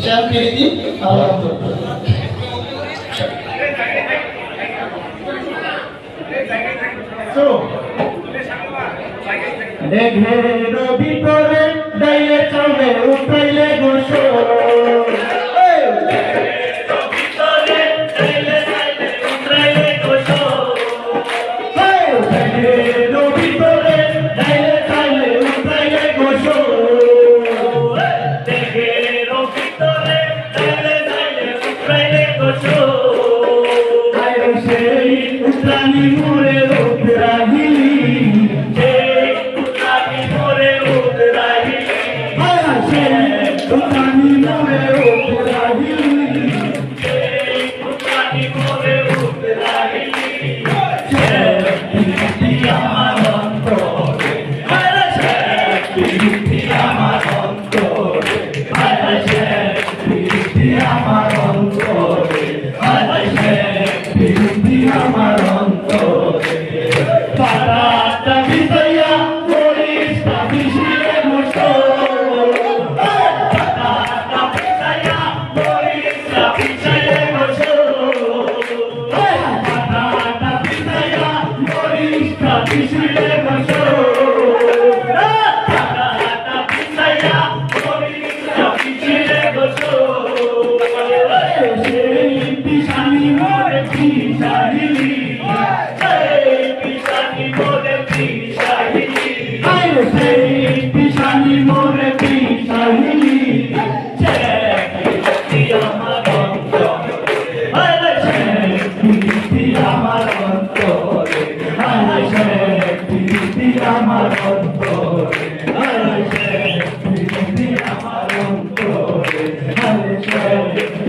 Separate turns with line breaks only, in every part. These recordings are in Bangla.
শেয়ার করে দিন ভালো
মেঘের ভিতরে ডাইলে
চলে উঠাইলে গোসল Hey!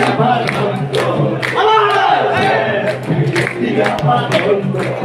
yapar dondo. Allah! Bizi yapar dondo.